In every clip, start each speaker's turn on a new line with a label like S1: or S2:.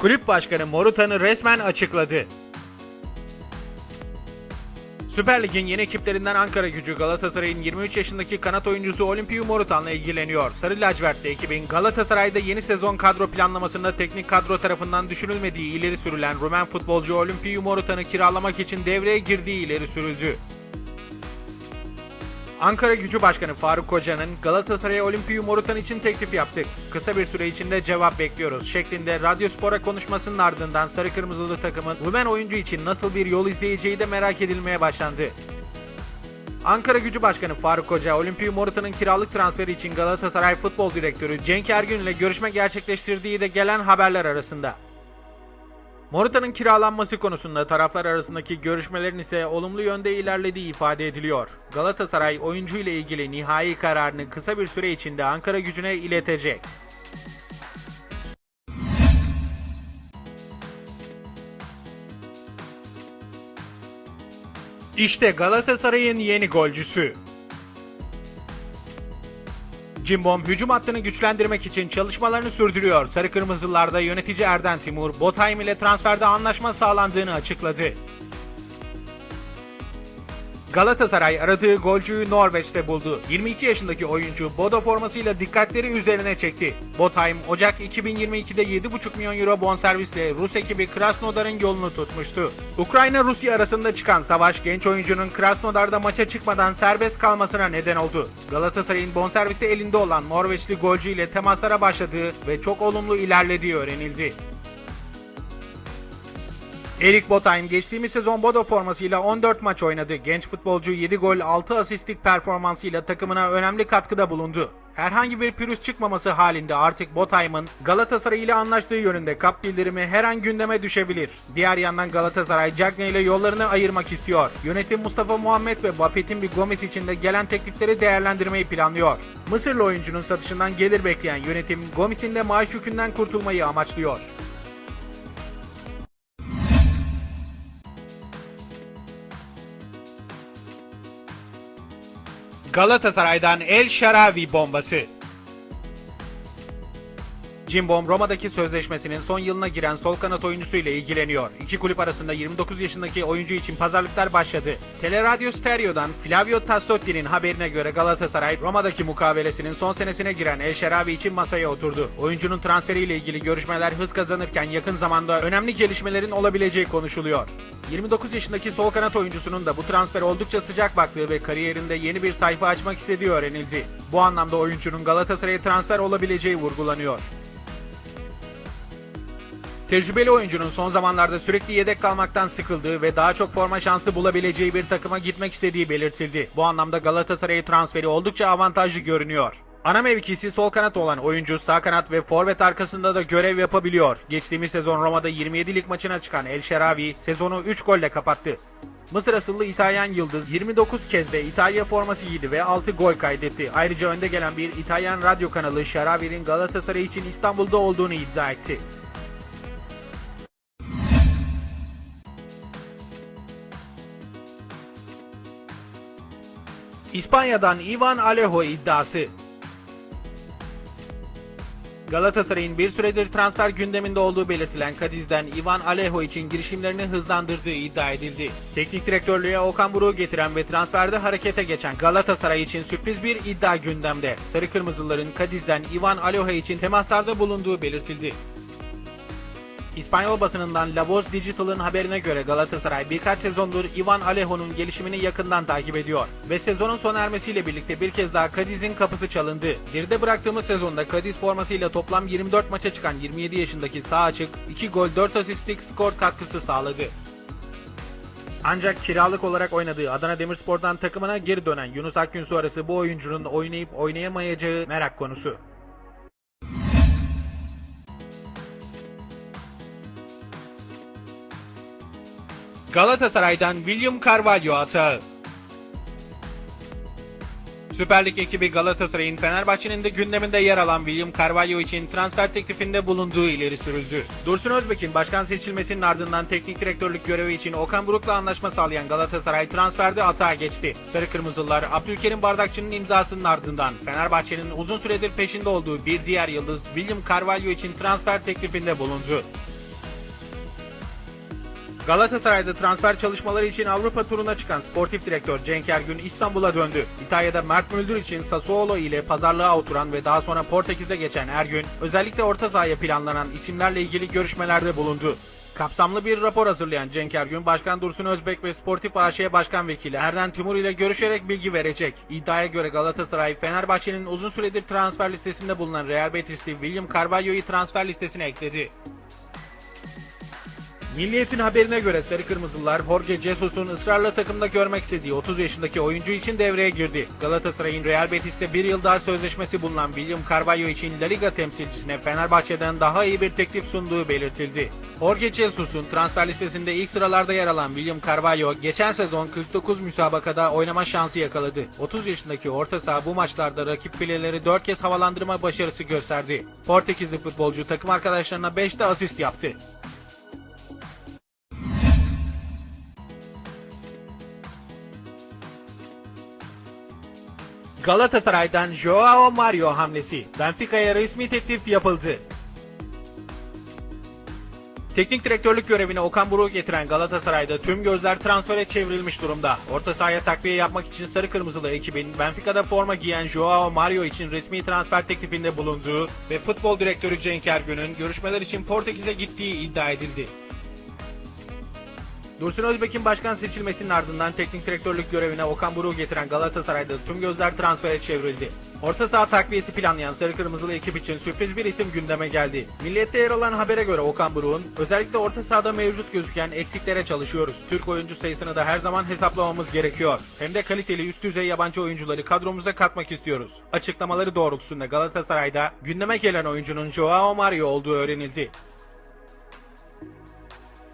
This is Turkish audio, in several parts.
S1: Kulüp başkanı Morutan'ı resmen açıkladı. Süper Lig'in yeni ekiplerinden Ankara gücü Galatasaray'ın 23 yaşındaki kanat oyuncusu Olimpiyu Morutan'la ilgileniyor. Sarı lacivertli ekibin Galatasaray'da yeni sezon kadro planlamasında teknik kadro tarafından düşünülmediği ileri sürülen Rumen futbolcu Olimpiyu Morutan'ı kiralamak için devreye girdiği ileri sürüldü. Ankara Gücü Başkanı Faruk Koca'nın Galatasaray'a Olimpiyu Morutan için teklif yaptık. Kısa bir süre içinde cevap bekliyoruz şeklinde Radyo Spor'a konuşmasının ardından Sarı Kırmızılı takımın Rumen oyuncu için nasıl bir yol izleyeceği de merak edilmeye başlandı. Ankara Gücü Başkanı Faruk Koca, Olimpiyu Morutan'ın kiralık transferi için Galatasaray Futbol Direktörü Cenk Ergün ile görüşme gerçekleştirdiği de gelen haberler arasında. Morutan'ın kiralanması konusunda taraflar arasındaki görüşmelerin ise olumlu yönde ilerlediği ifade ediliyor. Galatasaray oyuncu ile ilgili nihai kararını kısa bir süre içinde Ankara gücüne iletecek. İşte Galatasaray'ın yeni golcüsü. Cimbom hücum hattını güçlendirmek için çalışmalarını sürdürüyor. Sarı Kırmızılarda yönetici Erden Timur, Botheim ile transferde anlaşma sağlandığını açıkladı. Galatasaray aradığı golcüyü Norveç'te buldu. 22 yaşındaki oyuncu Bodo formasıyla dikkatleri üzerine çekti. Botheim Ocak 2022'de 7,5 milyon euro bonservisle Rus ekibi Krasnodar'ın yolunu tutmuştu. Ukrayna-Rusya arasında çıkan savaş genç oyuncunun Krasnodar'da maça çıkmadan serbest kalmasına neden oldu. Galatasaray'ın bonservisi elinde olan Norveçli golcü ile temaslara başladığı ve çok olumlu ilerlediği öğrenildi. Erik Botheim geçtiğimiz sezon Bodo formasıyla 14 maç oynadı. Genç futbolcu 7 gol 6 asistlik performansıyla takımına önemli katkıda bulundu. Herhangi bir pürüz çıkmaması halinde artık Botheim'ın Galatasaray ile anlaştığı yönünde kap bildirimi her an gündeme düşebilir. Diğer yandan Galatasaray Cagney ile yollarını ayırmak istiyor. Yönetim Mustafa Muhammed ve Buffett'in bir Gomez için de gelen teklifleri değerlendirmeyi planlıyor. Mısırlı oyuncunun satışından gelir bekleyen yönetim Gomez'in de maaş yükünden kurtulmayı amaçlıyor. Galatasaray'dan El Şaravi bombası. Cimbom Roma'daki sözleşmesinin son yılına giren sol kanat oyuncusu ile ilgileniyor. İki kulüp arasında 29 yaşındaki oyuncu için pazarlıklar başladı. Teleradio Stereo'dan Flavio Tassotti'nin haberine göre Galatasaray Roma'daki mukavelesinin son senesine giren El Şerabi için masaya oturdu. Oyuncunun transferiyle ilgili görüşmeler hız kazanırken yakın zamanda önemli gelişmelerin olabileceği konuşuluyor. 29 yaşındaki sol kanat oyuncusunun da bu transfer oldukça sıcak baktığı ve kariyerinde yeni bir sayfa açmak istediği öğrenildi. Bu anlamda oyuncunun Galatasaray'a transfer olabileceği vurgulanıyor. Tecrübeli oyuncunun son zamanlarda sürekli yedek kalmaktan sıkıldığı ve daha çok forma şansı bulabileceği bir takıma gitmek istediği belirtildi. Bu anlamda Galatasaray'a transferi oldukça avantajlı görünüyor. Ana mevkisi sol kanat olan oyuncu sağ kanat ve forvet arkasında da görev yapabiliyor. Geçtiğimiz sezon Roma'da 27 lig maçına çıkan El Şeravi sezonu 3 golle kapattı. Mısır asıllı İtalyan Yıldız 29 kez de İtalya forması giydi ve 6 gol kaydetti. Ayrıca önde gelen bir İtalyan radyo kanalı Şeravi'nin Galatasaray için İstanbul'da olduğunu iddia etti. İspanya'dan Ivan Alejo iddiası. Galatasaray'ın bir süredir transfer gündeminde olduğu belirtilen Kadiz'den Ivan Alejo için girişimlerini hızlandırdığı iddia edildi. Teknik direktörlüğe Okan Buruk'u getiren ve transferde harekete geçen Galatasaray için sürpriz bir iddia gündemde. Sarı Kırmızıların Kadiz'den Ivan Alejo için temaslarda bulunduğu belirtildi. İspanyol basınından La Voz Digital'ın haberine göre Galatasaray birkaç sezondur Ivan Alejo'nun gelişimini yakından takip ediyor. Ve sezonun sona ermesiyle birlikte bir kez daha Cadiz'in kapısı çalındı. Geride bıraktığımız sezonda Cadiz formasıyla toplam 24 maça çıkan 27 yaşındaki sağ açık 2 gol 4 asistlik skor katkısı sağladı. Ancak kiralık olarak oynadığı Adana Demirspor'dan takımına geri dönen Yunus Akgün sonrası bu oyuncunun oynayıp oynayamayacağı merak konusu. Galatasaray'dan William Carvalho atağı. Süper Lig ekibi Galatasaray'ın Fenerbahçe'nin de gündeminde yer alan William Carvalho için transfer teklifinde bulunduğu ileri sürüldü. Dursun Özbek'in başkan seçilmesinin ardından teknik direktörlük görevi için Okan Buruk'la anlaşma sağlayan Galatasaray transferde atağa geçti. Sarı Kırmızılar Abdülkerim Bardakçı'nın imzasının ardından Fenerbahçe'nin uzun süredir peşinde olduğu bir diğer yıldız William Carvalho için transfer teklifinde bulundu. Galatasaray'da transfer çalışmaları için Avrupa turuna çıkan sportif direktör Cenk Ergün İstanbul'a döndü. İtalya'da Mert Müldür için Sassuolo ile pazarlığa oturan ve daha sonra Portekiz'e geçen Ergün, özellikle orta sahaya planlanan isimlerle ilgili görüşmelerde bulundu. Kapsamlı bir rapor hazırlayan Cenk Ergün, Başkan Dursun Özbek ve Sportif AŞ Başkan Vekili Erden Timur ile görüşerek bilgi verecek. İddiaya göre Galatasaray, Fenerbahçe'nin uzun süredir transfer listesinde bulunan Real Betis'li William Carvalho'yu transfer listesine ekledi. Milliyet'in haberine göre Sarı Kırmızılar Jorge Jesus'un ısrarla takımda görmek istediği 30 yaşındaki oyuncu için devreye girdi. Galatasaray'ın Real Betis'te bir yıl daha sözleşmesi bulunan William Carvalho için La Liga temsilcisine Fenerbahçe'den daha iyi bir teklif sunduğu belirtildi. Jorge Jesus'un transfer listesinde ilk sıralarda yer alan William Carvalho geçen sezon 49 müsabakada oynama şansı yakaladı. 30 yaşındaki orta saha bu maçlarda rakip fileleri 4 kez havalandırma başarısı gösterdi. Portekizli futbolcu takım arkadaşlarına 5 de asist yaptı. Galatasaray'dan Joao Mario hamlesi. Benfica'ya resmi teklif yapıldı. Teknik direktörlük görevine Okan Buruk'u getiren Galatasaray'da tüm gözler transfere çevrilmiş durumda. Orta sahaya takviye yapmak için sarı kırmızılı ekibin Benfica'da forma giyen Joao Mario için resmi transfer teklifinde bulunduğu ve futbol direktörü Cenk Ergün'ün görüşmeler için Portekiz'e gittiği iddia edildi. Dursun Özbek'in başkan seçilmesinin ardından teknik direktörlük görevine Okan Buruk'u getiren Galatasaray'da tüm gözler transfere çevrildi. Orta saha takviyesi planlayan Sarı Kırmızılı ekip için sürpriz bir isim gündeme geldi. Milliyette yer alan habere göre Okan Buruk'un özellikle orta sahada mevcut gözüken eksiklere çalışıyoruz. Türk oyuncu sayısını da her zaman hesaplamamız gerekiyor. Hem de kaliteli üst düzey yabancı oyuncuları kadromuza katmak istiyoruz. Açıklamaları doğrultusunda Galatasaray'da gündeme gelen oyuncunun Joao Mario olduğu öğrenildi.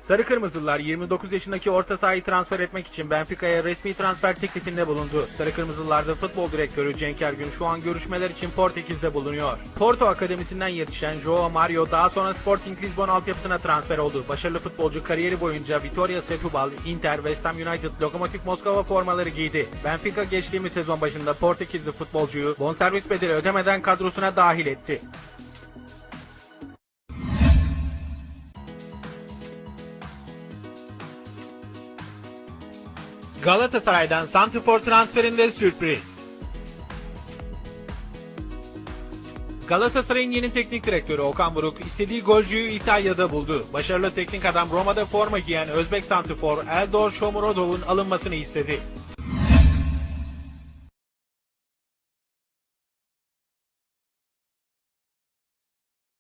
S1: Sarı Kırmızılar 29 yaşındaki orta sahayı transfer etmek için Benfica'ya resmi transfer teklifinde bulundu. Sarı Kırmızılarda futbol direktörü Cenk Ergün şu an görüşmeler için Portekiz'de bulunuyor. Porto Akademisi'nden yetişen Joao Mario daha sonra Sporting Lisbon altyapısına transfer oldu. Başarılı futbolcu kariyeri boyunca Vitoria Setúbal, Inter, West Ham United, Lokomotiv Moskova formaları giydi. Benfica geçtiğimiz sezon başında Portekizli futbolcuyu bonservis bedeli ödemeden kadrosuna dahil etti. Galatasaray'dan Santifor transferinde sürpriz. Galatasaray'ın yeni teknik direktörü Okan Buruk istediği golcüyü İtalya'da buldu. Başarılı teknik adam Roma'da forma giyen Özbek Santifor Eldor Shomurodov'un alınmasını istedi.